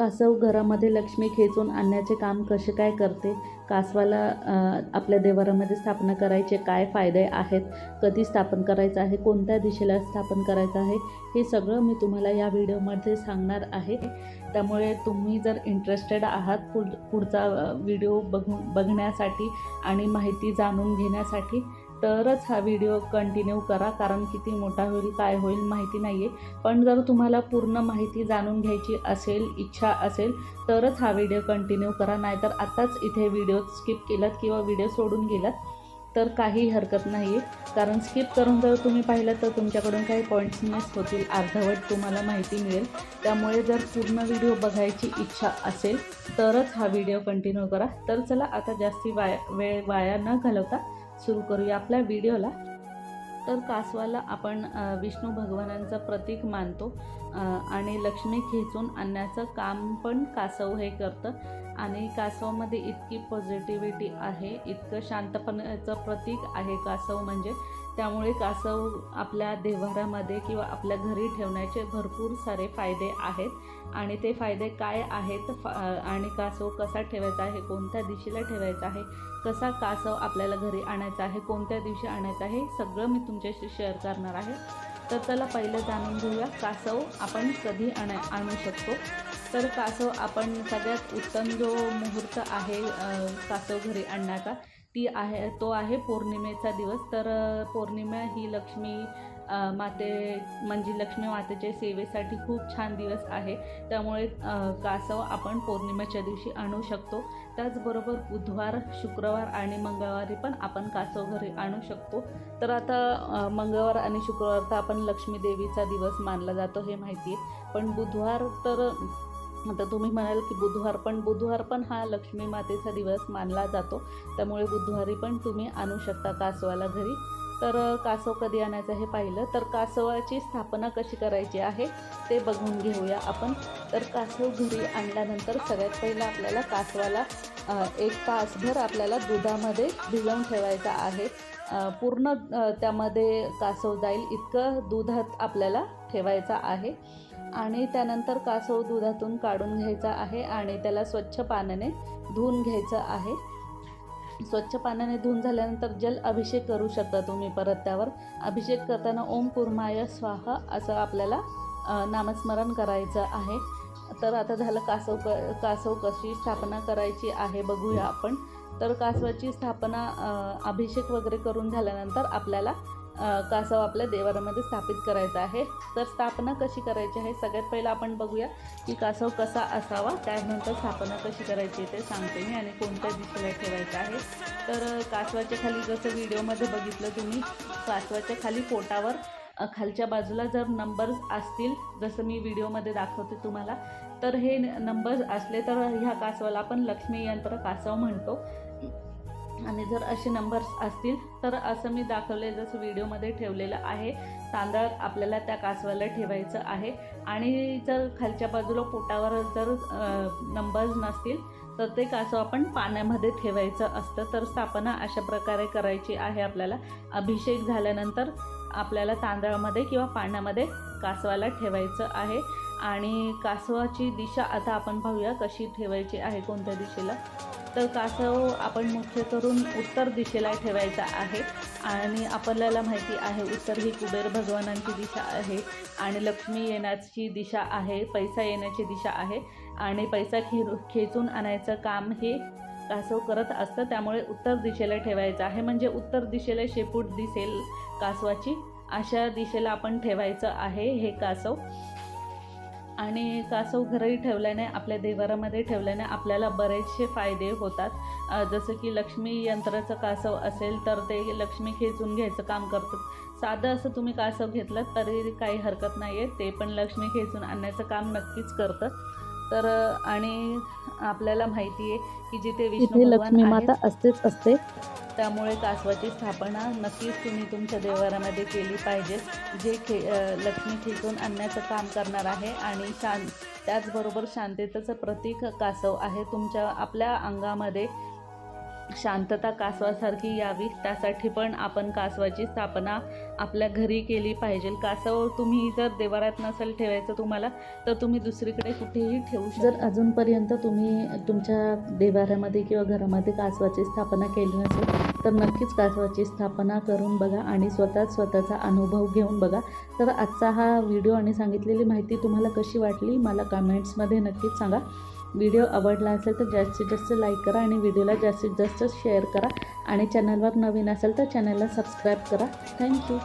कासव घरामध्ये लक्ष्मी खेचून आणण्याचे काम कसे काय करते? कासवाला आपल्या देवारामध्ये स्थापना करायचे काय फायदे आहेत? कधी स्थापन करायचं आहे? कोणत्या दिशेला स्थापन करायचं आहे? हे सगळं मी तुम्हाला या व्हिडिओमध्ये सांगणार आहे. त्यामुळे तुम्ही जर इंटरेस्टेड आहात पुढ पुढचा व्हिडिओ बघू बघण्यासाठी आणि माहिती जाणून घेण्यासाठी तरच हा व्हिडिओ कंटिन्यू करा कारण किती मोठा होईल काय होईल माहिती नाही आहे पण जर तुम्हाला पूर्ण माहिती जाणून घ्यायची असेल इच्छा असेल तरच हा व्हिडिओ कंटिन्यू करा. नाहीतर आत्ताच इथे व्हिडिओ स्किप केलात किंवा व्हिडिओ सोडून गेलात तर काही हरकत नाही आहे कारण स्किप करून जर तुम्ही पाहिलं तर तुमच्याकडून काही पॉईंट्स मिस होतील अर्धवट तुम्हाला माहिती मिळेल. त्यामुळे जर पूर्ण व्हिडिओ बघायची इच्छा असेल तरच हा व्हिडिओ कंटिन्यू करा. तर चला आता जास्ती वाया वेळ वाया न घालवता सुरू करूया आपल्या व्हिडिओला. तर कासवाला आपण विष्णू भगवानांचं प्रतीक मानतो आणि लक्ष्मी खेचून आणण्याचं काम पण कासव हे करतं. आणि कासवामध्ये इतकी पॉझिटिव्हिटी आहे इतकं शांतपणाचं प्रतीक आहे कासव म्हणजे. त्यामुळे कासव आपल्या देव्हारामध्ये किंवा आपल्या घरी ठेवण्याचे भरपूर सारे फायदे आहेत. आणि ते फायदे काय आहेत? फा आणि कासव कसा ठेवायचा आहे? कोणत्या दिशेला ठेवायचा आहे? कसा कासव आपल्याला घरी आणायचा आहे? कोणत्या दिवशी आणायचा आहे? सगळं मी तुमच्याशी शेअर करणार आहे. तर चला पहिलं जाणून घेऊया. कासव आपण कधी आणा आणू शकतो? तर कासव आपण सगळ्यात उत्तम जो मुहूर्त आहे कासव घरी आणण्याचा ती आहे तो आहे पौर्णिमेचा दिवस. तर पौर्णिमा ही लक्ष्मी माते म्हणजे लक्ष्मी मातेच्या सेवेसाठी खूप छान दिवस आहे. त्यामुळे कासव आपण पौर्णिमेच्या दिवशी आणू शकतो. त्याचबरोबर बुधवार शुक्रवार आणि मंगळवारी पण आपण कासव घरी आणू शकतो. तर आता मंगळवार आणि शुक्रवार तर आपण लक्ष्मी देवीचा दिवस मानला जातो हे माहिती आहे. पण बुधवार तर आता तुम्ही म्हणाल की बुधवार पण बुधवार पण हा लक्ष्मी मातेचा दिवस मानला जातो. त्यामुळे बुधवारी पण तुम्ही आणू शकता कासवाला घरी. तर कासव कधी आणायचं हे पाहिलं तर कासवाची स्थापना कशी करायची आहे ते बघून घेऊया आपण. तर कासव घरी आणल्यानंतर सगळ्यात पहिलं आपल्याला कासवाला एक तासभर आपल्याला दुधामध्ये भिजवून ठेवायचा आहे. पूर्ण त्यामध्ये कासव जाईल इतकं दुधात आपल्याला ठेवायचा आहे. आणि त्यानंतर कासव दुधातून काढून घ्यायचा आहे आणि त्याला स्वच्छ पाण्याने धुवून घ्यायचं आहे. स्वच्छ पाण्याने धुवून झाल्यानंतर जल अभिषेक करू शकता तुम्ही. परत त्यावर अभिषेक करताना ओम कुर्माय स्वाहा असं आपल्याला नामस्मरण करायचं आहे. तर आता झालं कासव क कासव कशी स्थापना करायची आहे बघूया आपण. तर कासवाची स्थापना अभिषेक वगैरे करून झाल्यानंतर आपल्याला कासव आपल्या देवारामध्ये स्थापित करायचा आहे. तर स्थापना कशी करायची आहे? सगळ्यात पहिलं आपण बघूया की कासव कसा असावा त्यानंतर स्थापना कशी करायची ते सांगते मी आणि कोणत्या दिशेला ठेवायचं आहे. तर कासवाच्या खाली जसं व्हिडिओमध्ये बघितलं तुम्ही कासवाच्या खाली पोटावर खालच्या बाजूला जर नंबर्स असतील जसं मी व्हिडिओमध्ये दाखवते तुम्हाला तर हे नंबर्स असले तर ह्या कासवाला आपण लक्ष्मी यंत्र कासव म्हणतो. आणि जर असे नंबर्स असतील तर असं मी दाखवले जसं व्हिडिओमध्ये ठेवलेलं आहे. तांदळ आपल्याला त्या कासवाला ठेवायचं आहे. आणि जर खालच्या बाजूला पोटावर जर नंबर्स नसतील तर ते कासव आपण पाण्यामध्ये ठेवायचं असतं. तर स्थापना अशा प्रकारे करायची आहे आपल्याला. अभिषेक झाल्यानंतर आपल्याला तांदळामध्ये किंवा पाण्यामध्ये कासवाला ठेवायचं आहे. आणि कासवाची दिशा आता आपण पाहूया कशी ठेवायची आहे कोणत्या दिशेला. तर कासव आपण मुख्य करून उत्तर दिशेला ठेवायचा आहे आणि आपल्याला माहिती आहे उत्तर ही कुबेर भगवानांची दिशा आहे आणि लक्ष्मी येण्याची दिशा आहे पैसा येण्याची दिशा आहे आणि पैसा खे खेचून आणायचं काम हे कासव करत असतं त्यामुळे उत्तर दिशेला ठेवायचं आहे. म्हणजे उत्तर दिशेला शेपूट दिसेल कासवाची अशा दिशेला आपण ठेवायचं आहे हे कासव. आणि कासव घरी ठेवल्याने आपल्या देवारामध्ये ठेवल्याने आपल्याला बरेचसे फायदे होतात. जसं की लक्ष्मी यंत्राचं कासव असेल तर ते लक्ष्मी खेचून घ्यायचं काम करतात साधं असं तुम्ही कासव घेतलं तरी काही हरकत नाही आहे ते पण लक्ष्मी खेचून आणण्याचं काम नक्कीच करतं. तर आणि आपल्याला माहिती आहे की जिथे विष्णू लक्ष्मी माता असतेच असते. त्यामुळे कासवाची स्थापना नक्कीच तुम्ही तुमच्या देवारामध्ये केली पाहिजे. जे खे लक्ष्मी खेचून आणण्याचं काम करणार आहे आणि शां त्याचबरोबर शांततेचं प्रतीक कासव आहे. तुमच्या आपल्या अंगामध्ये शांतता कासवासारखी यावी त्यासाठी पण आपण कासवाची स्थापना आपल्या घरी केली पाहिजे. कासव तुम्ही जर देवारात नसेल ठेवायचं तुम्हाला तर तुम्ही दुसरीकडे कुठेही ठेवू जर अजूनपर्यंत तुम्ही तुमच्या देवाऱ्यामध्ये किंवा घरामध्ये कासवाची स्थापना केली नसेल तर नक्कीच कासवाची स्थापना करून बघा आणि स्वतःच स्वतःचा अनुभव घेऊन बघा. तर आजचा हा व्हिडिओ आणि सांगितलेली माहिती तुम्हाला कशी वाटली मला कमेंट्समध्ये नक्कीच सांगा. व्हिडिओ आवडला असेल तर जास्तीत जास्त लाईक करा आणि व्हिडिओला जास्तीत जास्त शेअर करा. आणि चॅनलवर नवीन असेल तर चॅनलला सबस्क्राईब करा. थँक्यू